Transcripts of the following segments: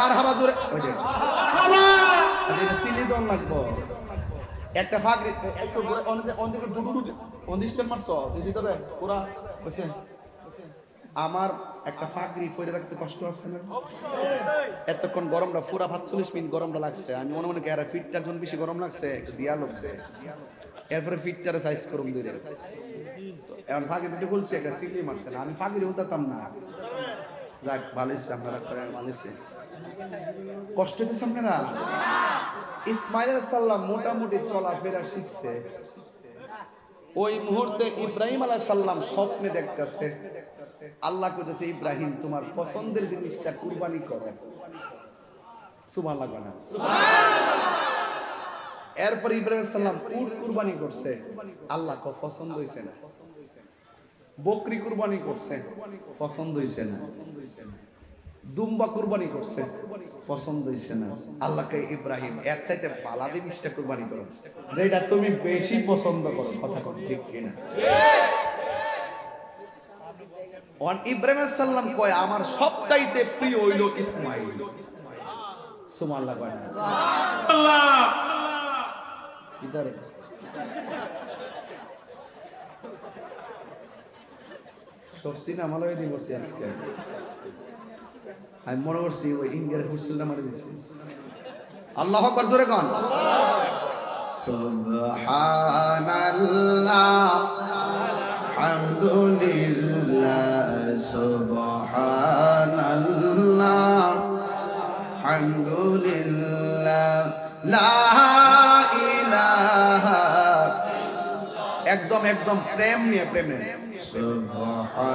মার হাবা জোরে। সিলি দন লাগবো। একটা একটু মারছ? দিদি পুরা আমার একটা ফাঁকরি ফইরে রাখতে কষ্ট আছে না? এতক্ষণ গরমটা পুরা পাঁচচল্লিশ মিনিট গরমটা লাগছে। আমি মনে মনে গেরা ফিটটার জন্য বেশি গরম লাগছে দিয়া লাগছে। এরপরে ফিটটারে সাইজ করুন দুই এখন ফাঁকি দুটো খুলছে একটা সিলি মারছে না। আমি ফাঁকিরে উতাতাম না। যাক ভালো হয়েছে আপনারা করেন ভালো কষ্ট হইতেছে আপনারা? ইসমাইল সাল্লাম মোটামুটি চলাফেরা শিখছে। ওই মুহূর্তে ইব্রাহিম আলাহ সাল্লাম স্বপ্নে দেখতেছে, আল্লাহ কইতেছে, ইব্রাহিম, তোমার পছন্দের জিনিসটা কুরবানি করো। এরপর ইব্রাহিম সাল্লাম উট কুরবানি করছে। আল্লাহ কো পছন্দ হইছে না। বকরি কুরবানি করছে, পছন্দ হইছে না। দুম্বা কুরবানি করছে। পছন্দ হইছে না। আল্লাহকে ইব্রাহিম এর চাইতে পালা জিনিসটা কুরবানি করো। যেটা তুমি বেশি পছন্দ করো কথা ঠিক কিনা? ইব্রাহিম সাল্লাম কয় আমার সবচাইতে প্রিয় হইল ইসমাইল। সুবহানাল্লাহ কয় ইদারে। সব সিনেমা লয়ে দিব আজকে। আমি মনে করছি ওই ইন্ডিয়ার হুসেলটা মারি দিছি। আল্লাহ আকবার জোরে কোন। সুবহানাল্লাহ হামদুলিল্লাহ সুবহানাল্লাহ হামদুলিল্লাহ লা ইলাহা একদম একদম প্রেম নিয়ে প্রেম। নিয়ে সুবহানাল্লাহ।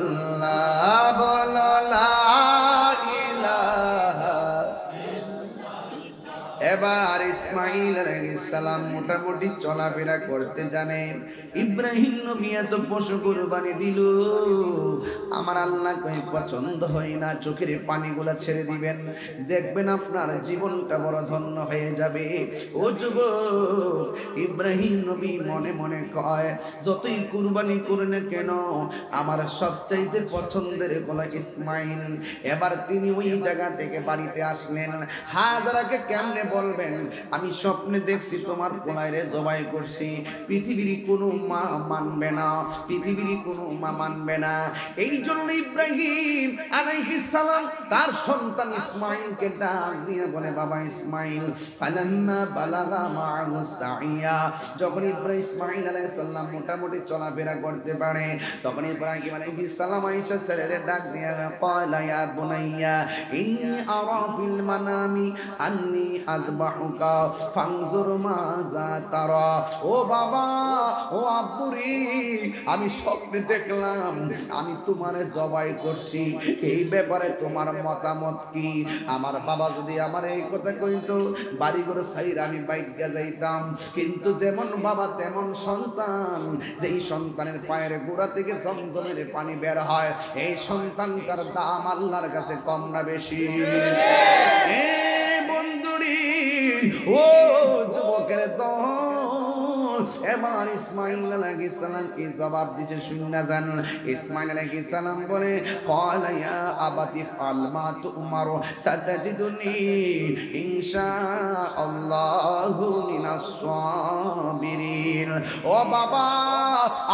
ইসমাইল সালাম মোটামুটি চলাফেরা করতে জানে। ইব্রাহিম নবী এত পশু কুরবানি দিল। আমার আল্লাহ কই, পছন্দ হয় না, চোখের পানিগুলা ছেড়ে দিবেন। দেখবেন আপনার জীবনটা বড় ধন্য হয়ে যাবে। ও যুবক, ইব্রাহিম নবী মনে মনে কয়, যতই কুরবানি করে কেন, আমার সবচাইতে পছন্দের গোলা ইসমাইল। এবার তিনি ওই জায়গা থেকে বাড়িতে আসলেন। হাজারাকে কেমনে বলবেন, আমি স্বপ্নে দেখছি তোমার কোলায় রে জবাই করছি। পৃথিবীর কোনো মা মানবে না পৃথিবীর কোনো মা মানবে না। এই জন্য ইব্রাহিম আলাইহিস সালাম তার সন্তান ইসমাইলকে ডাক দিয়ে বলে, বাবা ইসমাইল, ফালাম্মা বালাগা মাআহু সাইয়া। যখন ইব্রাহিম ইসমাইল আলাইহিস সালাম মোটামুটি চলাফেরা করতে পারে, তখন ইব্রাহিম আলাইহিস সালাম আয়েশা ছেলেরে ডাক দিয়ে, পালা ইয়া বুনাইয়া, ইন্নী আরা ফিল মানামি আন্নী আজবাহুকা ফাংজুর মাজা তারা। ও বাবা, ও আব্বুরি, আমি স্বপ্নে দেখলাম, আমি তোমারে জবাই করছি। এই ব্যাপারে তোমার মতামত কি? আমার বাবা যদি আমার এই কথা কইত বাড়ি করে সাইর আমি বাইকা যাইতাম। কিন্তু যেমন বাবা তেমন সন্তান, যেই সন্তানের পায়ের গোড়া থেকে জমজমের পানি বের হয়, এই সন্তানটার দাম আল্লাহর কাছে কম না বেশি। বন্ধুড়ি ও যুবকের দল। এবার ইসমাইল আলাইহিস সালাম কি জবাব দিতে শুননা জান ইসমাইল আলাইহিস সালাম বলে قال يا ابت افعل ما تؤمر ستجدني ان شاء الله من الصابرين ও বাবা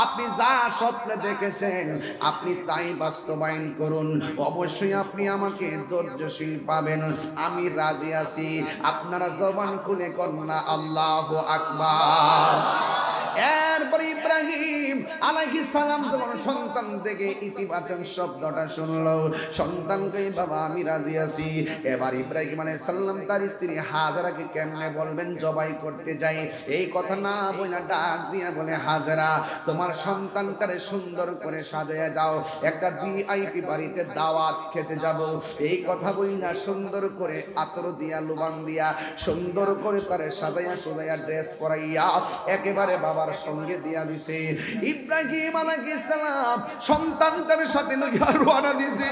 আপনি যা স্বপ্নে দেখেছেন আপনি তাই বাস্তবায়ন করুন অবশ্যই আপনি আমাকে ধৈর্যশীল পাবেন আমি রাজি আছি আপনারা জবান খুলে কন্যা আল্লাহ আকবার এরপর ইব্রাহিম আলাইহিস সালাম যখন সন্তান থেকে ইতিবাচক শব্দটা শুনলো, সন্তানকে, বাবা, আমি রাজি আছি। এবার ইব্রাহিম আলাইহিস সালাম তার স্ত্রী হাজারাকে কেমনে বলবেন? জবাই করতে যাই। এই কথা না বইলা ডাক দিয়া বলে, হাজারা, তোমার সন্তানটারে সুন্দর করে সাজায়া যাও। একটা ভিআইপি বাড়িতে দাওয়াত খেতে যাব। এই কথা বই না সুন্দর করে আতর দিয়া, লুবান দিয়া, সুন্দর করে তারে সাজাইয়া সাজাইয়া ড্রেস পরাইয়া, একেবারে বাবার বাবার সঙ্গে দিয়া দিছে। ইব্রাহিম আলাইহিস সালাম সন্তানটার সাথে লইয়া রওনা দিছে।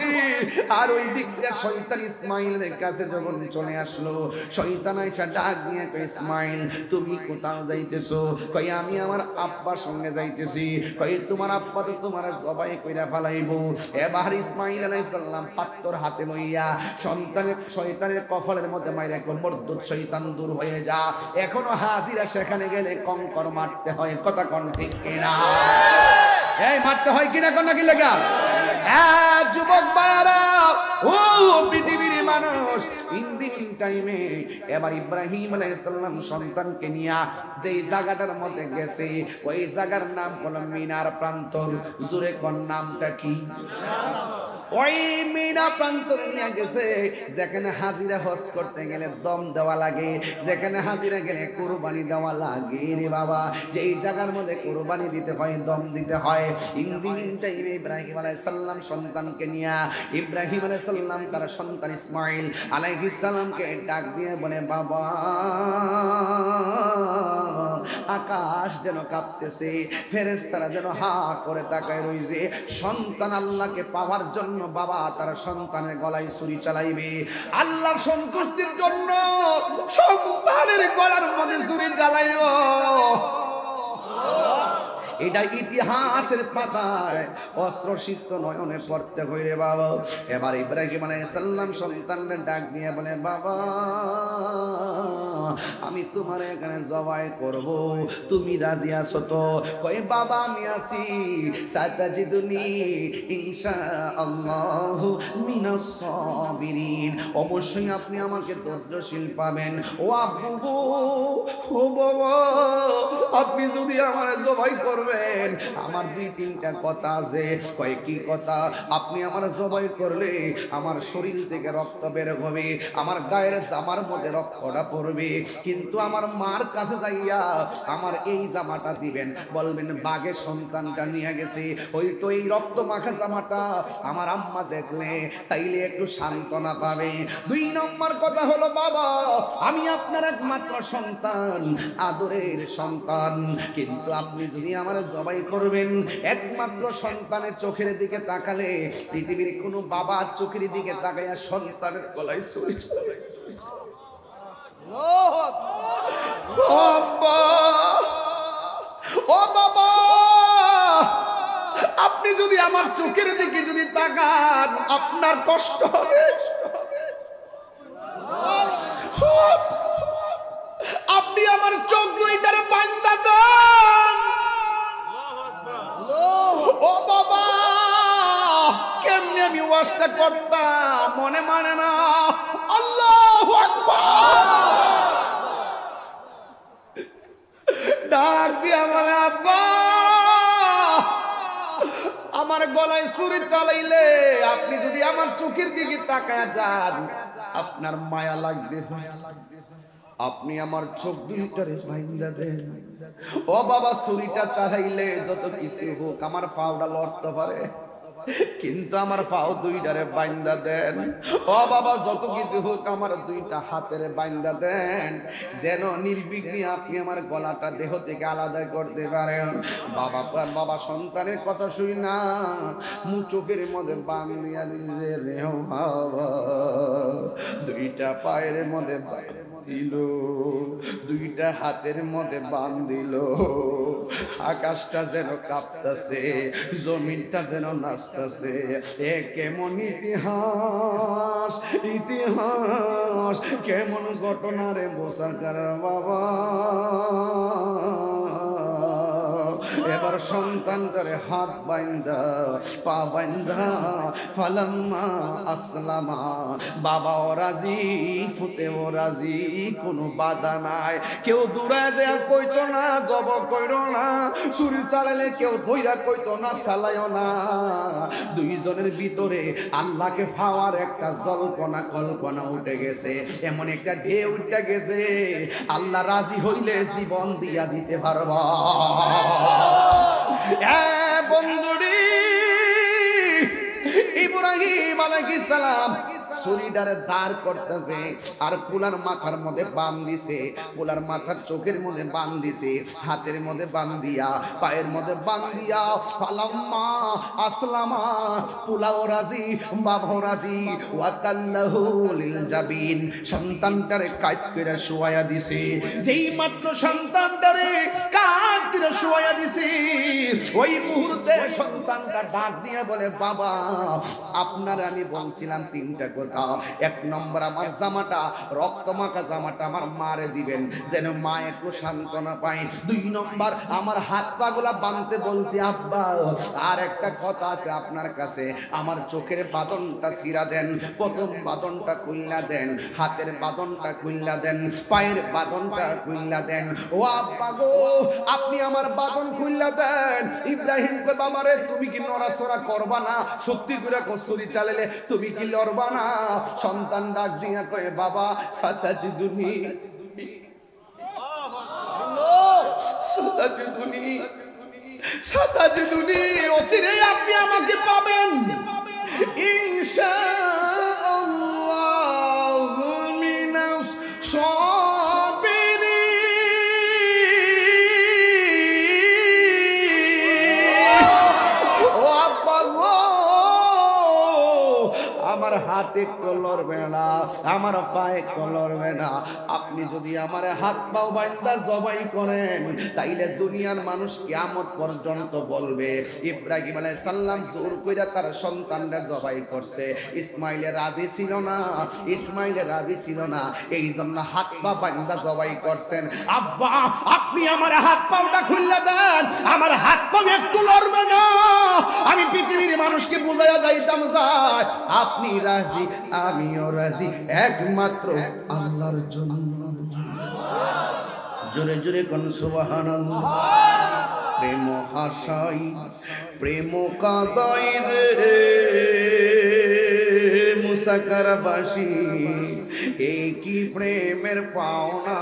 আর ওই দিক দিয়ে শয়তান ইসমাইলের কাছে যখন চলে আসলো, শয়তান আইসা ডাক দিয়ে কয়, ইসমাইল, তুমি কোথাও যাইতেছো? কই আমি আমার আব্বার সঙ্গে যাইতেছি। কই তোমার আব্বা তো তোমার জবাই কইরা ফালাইবো। এবার ইসমাইল আলাইহিস সালাম পাত্তর হাতে লইয়া সন্তানের শয়তানের কফলের মধ্যে মাইরা কোন মর্দুত শয়তান দূর হয়ে যা। এখনও হাজিরা সেখানে গেলে কঙ্কর মারতে হয়। কথা কোন ঠিক কিনা? এই, মারতে হয় কিনা কোন নাকি লেগা? হ্যাঁ যুবক বারা ও, পৃথিবীর মানুষ ইন দি মিন টাইমে এবার ইব্রাহিম আলাইহিস সালাম সন্তানকে নিয়া যেই জায়গাটার মধ্যে গেছে, ওই জায়গার নাম হলো মিনার প্রান্তর। জুরে কোন, নামটা কি? ওই মিনা নিয়ে গেছে। যেখানে হাজিরা হজ করতে গেলে দম দেওয়া লাগে, যেখানে হাজিরা গেলে কুরবানি দেওয়া লাগে রে বাবা। যেই জায়গার মধ্যে কুরবানি দিতে হয়, দম দিতে হয়, ইন্দিন টাইমে ইব্রাহিম সন্তানকে নিয়া, ইব্রাহিম তার সন্তান ইসমাইল ডাক দিয়ে বলে, বাবা, আকাশ যেন কাঁপতেছে, ফেরেশতারা যেন হা করে তাকায় রইছে। সন্তান আল্লাহকে পাওয়ার জন্য বাবা তার সন্তানের গলায় ছুরি চালাইবে। আল্লাহ সন্তুষ্টির জন্য সন্তানের গলার মধ্যে ছুরি চালাইব এটা ইতিহাসের পাতায় অস্ত্র সিদ্ধ নয়নে পড়তে হইরে বাবা। এবার ইব্রাহিম আলাইহিস সালাম সন্তানকে ডাক দিয়ে বলে, বাবা আমি তোমার এখানে জবাই করব। তুমি রাজি আছো তো? কই বাবা, আমি আছি। সাতাজিদুনি ইনশাআল্লাহ মিনাস সাবিরিন। অবশ্যই আপনি আমাকে ধৈর্যশীল পাবেন। ও আব্বু, ও বাবা, আপনি যদি আমার জবাই করবেন, আমার দুই, তিনটা কথা আছে। কয়, কি কথা? আপনি আমার জবাই করলে আমার শরীর থেকে রক্ত বের হবে, আমার গায়ের জামার মধ্যে রক্তটা পড়বে। কিন্তু আমার মার কাছে যাইয়া আমার এই জামাটা দিবেন। বলবেন, বাঘে সন্তানটা নিয়ে গেছে। ওই তো এই রক্ত মাখা জামাটা আমার আম্মা দেখলে তাইলে একটু সান্ত্বনা পাবে। দুই নম্বর কথা হলো, বাবা, আমি আপনার একমাত্র সন্তান, আদরের সন্তান। কিন্তু আপনি যদি আমার জবাই করবেন, একমাত্র সন্তানের চোখের দিকে তাকালে পৃথিবীর কোনো বাবার চোখের দিকে তাকাইয়া সন্তানের গলায় ছুরি চালাবে। আপনি যদি আমার চোখের দিকে যদি তাকান, আপনার কষ্ট হবে। আপনি আমার চোখ দুইটারে বান্দা দেন। বাবা, কেমনি আমি ওয়াজটা করতাম? মনে মানে না। ডাক দিয়ে আমার আব্বা, আমার গলায় ছুরি চালাইলে আপনি যদি আমার চোখের দিকে তাকায় যান, আপনার মায়া লাগবে মায়া লাগবে আপনি আমার চোখ দুইটারে বাইন্দা দেন। ও বাবা, ছুরিটা চালাইলে যত কিছু হোক, আমার পাওটা লড়তে পারে। কিন্তু আমার পাও দুইটারে বাইন্দা দেন। ও বাবা, যত কিছু হোক আমার দুইটা হাতের বাইন্দা দেন। যেন নির্বিঘ্নে আপনি আমার গলাটা দেহ থেকে আলাদা করতে পারেন। বাবা বাবা, সন্তানের কথা শুই না। মু চোখের মধ্যে বাংলিয়া নিজে রে বাবা। দুইটা পায়ের মধ্যে বাইরে দিল দুইটা হাতের মধ্যে বান্ধিল আকাশটা যেন কাঁপতাছে, জমিনটা যেন নাচতাছে। এ কেমন ইতিহাস ইতিহাস, কেমন ঘটনারে বসাকার বাবা এবার সন্তানটারে হাত বাইন্দা, পা বাইন্দা, ফালাম্মা আসলামা। বাবাও রাজি, ফুতেও রাজি, কোনো বাধা নাই। কেউ দূরে যে কইতো না, জব কইরো না। ছুরি চালালে কেউ ধইরা কইতো না চালাইও না। দুইজনের ভিতরে আল্লাহকে ফাওয়ার একটা জল্পনা, কল্পনা উঠে গেছে। এমন একটা ঢেউ উঠে গেছে। আল্লাহ রাজি হইলে জীবন দিয়া দিতে পারবা। বন্ধুরি ইব্রাহিম আলাইহিস সালাম। ছুরিটারে দাঁড় করতেছে আর পোলার মাথার মধ্যে বান দিছে পোলার মাথার চোখের মধ্যে বান দিছে হাতের মধ্যে বান দিয়া পায়ের মধ্যে বান দিয়া ফালাম্মা, আসলামা, পোলাও রাজি, বাবাও রাজি ওয়াতাল্লাহু লিল জাবিন, সন্তানটারে কাট করে শোয়া দিছে। যেই মাত্র সন্তানটারে কাট করে শোয়া দিছে মুহূর্তে সন্তানটা ডাক দিয়ে বলে, বাবা, আপনার আমি বলছিলাম তিনটা কথা। এক নম্বর, আমার জামাটা জামাটা আমার মারে দিবেন, যেন মা একটু সান্ত্বনা পায়। দুই নম্বর, আমার হাত বাঁধতে বলছি, আব্বা, আর একটা কথা আছে আপনার কাছে। আমার চোখের বাদনটা ছিঁড়া দেন, প্রথম বাদনটা খুললা দেন, হাতের বাদনটা খুললা দেন, পায়ের বাদনটা খুললা দেন। ও আব্বা গো, আপনি আমার বাদন খুললা দেন ইব্রাহিম কই বাবারে তুমি কি নড়াচড়া করবা না? সত্যি করে কসুরি চালালে তুমি কি লড়বা না? সন্তান ডাক দিয়া কয়ে, বাবা সাতাজি সাতাজিদুনি। সাতাজিদুনি সাতাজিদুনি, অচিরেই আপনি আমাকে পাবেন। ইনশাআল্লাহু হাতে লড়বে না, আমার পায়ে লড়বে না। আপনি যদি আমার হাত পাও বাইন্দা জবাই করেন, তাইলে দুনিয়ার মানুষ কিয়ামত পর্যন্ত বলবে, ইব্রাহিম আলাইহিস সালাম জোর কইরা তার সন্তানরা জবাই করছে। ইসমাইলের রাজি ছিল না ইসমাইলের রাজি ছিল না এই জন্য হাত পা বাইন্দা জবাই করছেন। আব্বা, আপনি আমার হাত পাওটা খুললে দেন, আমার হাত পা একটু লড়বে না। আমি পৃথিবীর মানুষকে বুঝাইয়া যাইতাম যায় আপনি রাজি আমিও রাজি। একমাত্র আল্লাহর জন্য। জোরে জোরে কোন, সুবহানাল্লাহ। প্রেম হাসাই, প্রেম কাদাই রে। মুসাকারবাসী এই কি প্রেমের পাওনা?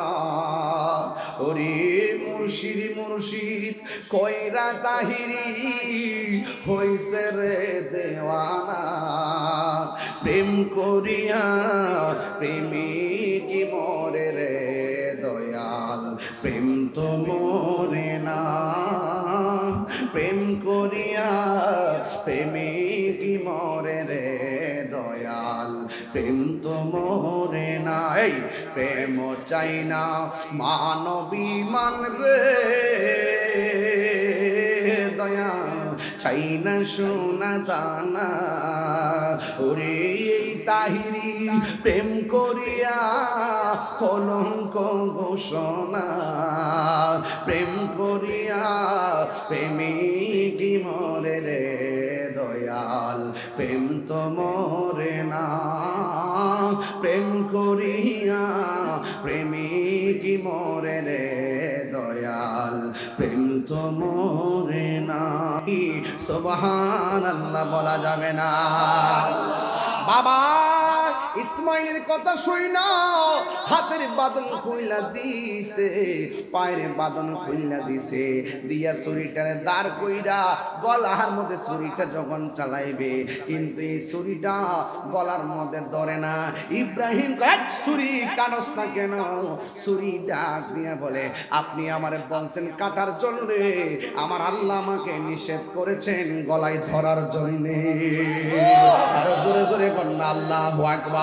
ওরে মুর্শিদ মুর্শিদ, কইরা তাহিরি হইছে রে দেওয়ানা। প্রেম করিয়া প্রেমিক মরে করিয়া প্রেমিক মরে রে দয়াল। প্রেম তো মরে না এই প্রেম চাই না মানবী মান রে দয়া চাই না সোনা দানা, ওরে এই তাহিরি প্রেম করিয়া কলঙ্ক ঘোষণা। প্রেম করিয়া প্রেমিক প্রেম তো মরে না, প্রেম করিয়া প্রেমিক মরে রে দয়াল, প্রেম তো মরে না। সোবাহান আল্লাহ বলা যাবে না। বাবা! ইসমাইলের কথা শুই না। হাতের বাদন কইলা দিছে পায়ের বাদন কইলা দিছে। দিয়া ছুরিটারে দাঁড় কইরা গলার মধ্যে ছুরিটা যখন চালাইবে কিন্তু এই ছুরিটা গলার মধ্যে ধরে না। ইব্রাহিম কয়, "এক ছুরি কানস না কেন? ছুরি ডাক দিয়া বলে আপনি আমার বলছেন কাটার জন্য আমার আল্লাহ আমাকে নিষেধ করেছেন গলায় ধরার জন্য। আরও জোরে জোরে কন্যা আল্লাহ আকবার।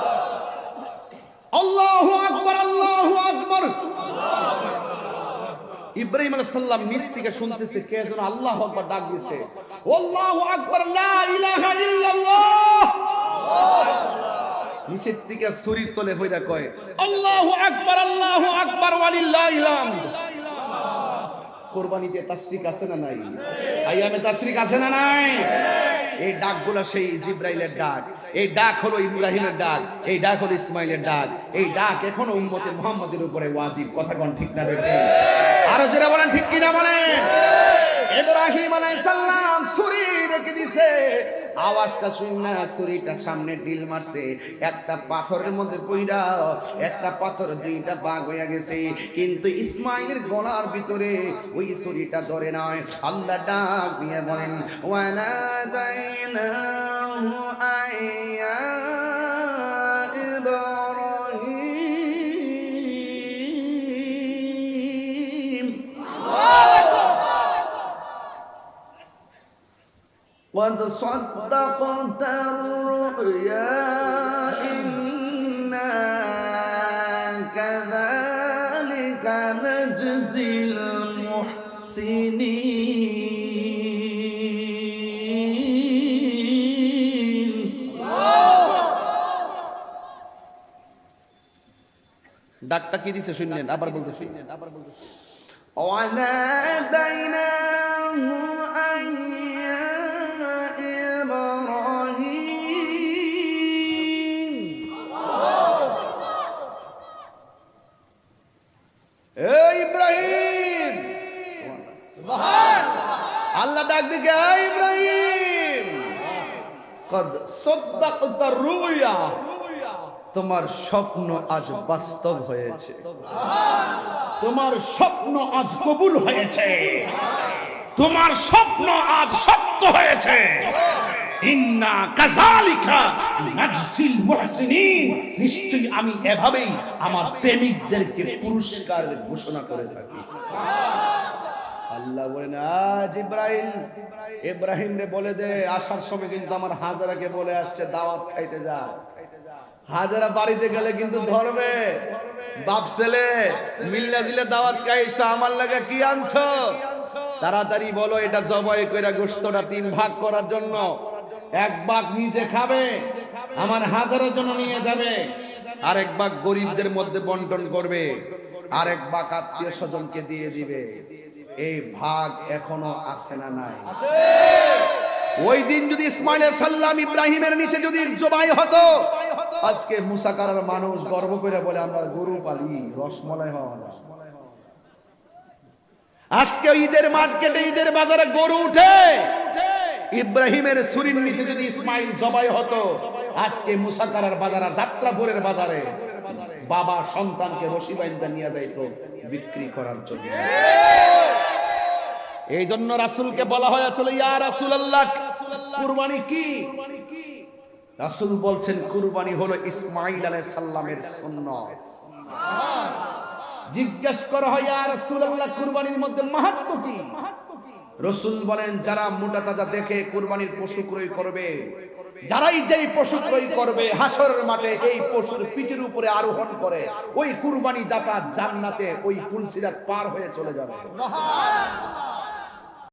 আল্লাহু আকবার ইব্রাহিম আলাইহিস সালাম নিচ থেকে শুনতেছে, কে যেন আল্লাহু আকবার ডাক দিয়েছে। আল্লাহু আকবার নিচের থেকে ছুরি তলে হইরা কয়, আল্লাহু আকবার আল্লাহু আকবার কোরবানিতে তাশরিক আছে না নাই? আইয়ামে আছে না নাই? এই ডাকগুলা সেই জিব্রাইলের ডাক। এই ডাক হলো ইব্রাহিমের ডাক, এই ডাক হলো ইসমাইলের ডাক, এই ডাক এখনও উম্মতে মুহাম্মাদের উপরে ওয়াজিব, কথা কোন ঠিক না বেটে আরও যারা বলেন, ঠিক কিনা বলেন? ইব্রাহিম আলাইহিস সালাম ছুরি রেখে দিছে আওয়াজটা শুন না, ছুরিটা সামনে ডিল মারছে। একটা পাথরের মধ্যে পইরা একটা পাথর দুইটা বাঘ হয়ে গেছে। কিন্তু ইসমাইলের গলার ভিতরে ওই ছুরিটা ধরে নয় আল্লাহ ডাক দিয়ে বলেন ওয়ানা দাইনা আইয়া قد صدقت الرؤيا إنا كذلك نجزي المحسنين ডাকটা কি দিছে শুনলেন আবার বলতেছি আবার বলতেছি وناديناه أن তোমার স্বপ্ন আজ বাস্তব হয়েছে। তোমার স্বপ্ন আজ কবুল হয়েছে। তোমার স্বপ্ন আজ সত্য হয়েছে। ইন্না আমি এভাবেই আমার প্রেমিকদেরকে পুরস্কার ঘোষণা করে থাকি। আল্লাহ বলেন, আজ ইব্রাহিম ইব্রাহিম রে বলে দে, আসার সময় কিন্তু আমার হাজারাকে বলে আসছে, দাওয়াত খাইতে যা। হাজারা বাড়িতে গেলে কিন্তু ধরবে। বাপ ছেলে, মিল্লা জিলে দাওয়াত খাইছো আমার লাগে কি আনছো? তাড়াতাড়ি বলো, এটা জবাই কইরা গোস্তটা তিন ভাগ করার জন্য। এক ভাগ নিজে খাবে, আমার হাজারের জন্য নিয়ে যাবে। আরেক ভাগ গরিবদের মধ্যে বন্টন করবে, আরেক ভাগ আত্মীয় স্বজনকে দিয়ে দিবে। এই ভাগ এখনও আছে না নাই। ওই দিন যদি ইসমাইল সাল্লাম ইব্রাহিমের নিচে যদি জবাই হতো আজকে মুসাকারার মানুষ গর্ব করে বলে আমরা গরু পালি রসমলাই হওয়া আজকে ঈদের মার্কেটে ঈদের বাজারে গরু উঠে। ইব্রাহিমের ছুরির নিচে যদি ইসমাইল জবাই হতো আজকে মুসাকার বাজার আর যাত্রাপুরের বাজারে বাবা সন্তানকে রশি বাইন্দা নিয়ে যাইতো বিক্রি করার জন্য। এই জন্য রাসূলকে বলা হয়েছিল, ইয়া রাসূলুল্লাহ, কুরবানি কি? রাসূল বলছেন, কুরবানি হলো ইসমাইল আলাইহিস সালামের সুন্নাত। জিজ্ঞেস করা হয়, ইয়া রাসূলুল্লাহ, কুরবানির মধ্যে মাহাত্ম্য কি? রসুল বলেন, যারা মোটা তাজা দেখে কুরবানির পশু ক্রয় করবে, যারাই যেই পশু ক্রয় করবে, হাসরের মাঠে এই পশুর পিঠের উপরে আরোহণ করে, ওই কুরবানি দাতা জান্নাতে ওই পুলসিরাত পার হয়ে চলে যাবে।